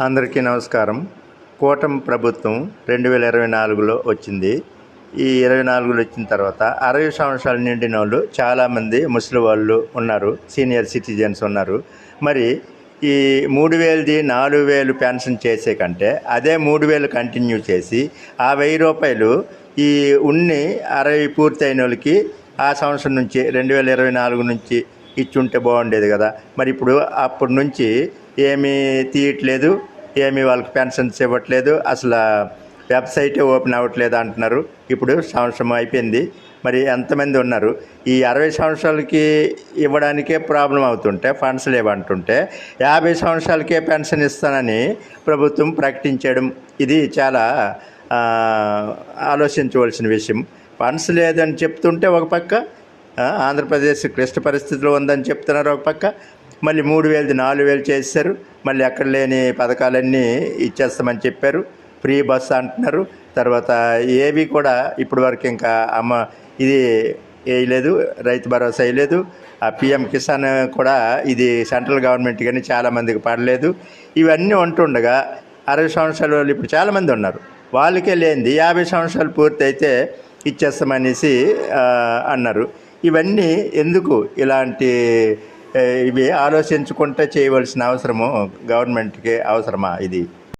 అందరికీ నమస్కారం. కూటమి ప్రభుత్వం రెండు వేల ఇరవై నాలుగులో వచ్చింది. ఈ ఇరవై నాలుగులో వచ్చిన తర్వాత అరవై సంవత్సరాలు నిండిన వాళ్ళు చాలామంది ముసలి వాళ్ళు ఉన్నారు సీనియర్ సిటిజన్స్ ఉన్నారు. మరి ఈ మూడు వేలది నాలుగు వేలు పెన్షన్ చేసే కంటే అదే మూడు వేలు కంటిన్యూ చేసి ఆ వెయ్యి రూపాయలు ఈ ఉన్ని అరవై పూర్తయిన వాళ్ళకి ఆ సంవత్సరం నుంచి రెండు వేల ఇరవై నాలుగు నుంచి ఇచ్చుంటే బాగుండేది కదా. మరి ఇప్పుడు అప్పటి నుంచి ఏమీ తీయట్లేదు ఏమీ వాళ్ళకి పెన్షన్స్ ఇవ్వట్లేదు అసలు వెబ్సైటే ఓపెన్ అవ్వట్లేదు అంటున్నారు. ఇప్పుడు సంవత్సరం అయిపోయింది. మరి ఎంతమంది ఉన్నారు? ఈ అరవై సంవత్సరాలకి ఇవ్వడానికే ప్రాబ్లం అవుతుంటే ఫండ్స్ లేవంటుంటే యాభై సంవత్సరాలకే పెన్షన్ ఇస్తానని ప్రభుత్వం ప్రకటించడం ఇది చాలా ఆలోచించవలసిన విషయం. ఫండ్స్ లేదని చెప్తుంటే ఒక పక్క ఆంధ్రప్రదేశ్ క్లిష్ట పరిస్థితిలో ఉందని చెప్తున్నారు ఒక పక్క మళ్ళీ మూడు వేలది నాలుగు వేలు చేశారు. మళ్ళీ ఎక్కడ లేని పథకాలన్నీ ఇచ్చేస్తామని చెప్పారు. ఫ్రీ బస్ అంటున్నారు. తర్వాత ఏవి కూడా ఇప్పటి వరకు ఇంకా అమ్మ ఇది వేయలేదు రైతు భరోసా వేయలేదు. ఆ పిఎం కిసాన్ కూడా ఇది సెంట్రల్ గవర్నమెంట్ కానీ చాలామందికి పడలేదు. ఇవన్నీ ఉంటుండగా అరవై సంవత్సరాల వాళ్ళు ఇప్పుడు చాలామంది ఉన్నారు. వాళ్ళకే లేనిది యాభై సంవత్సరాలు పూర్తయితే ఇచ్చేస్తామనేసి అన్నారు. ఇవన్నీ ఎందుకు ఇలాంటి ఇవి ఆలోచించుకుంటే చేయవలసిన అవసరము గవర్నమెంట్కి అవసరమా ఇది?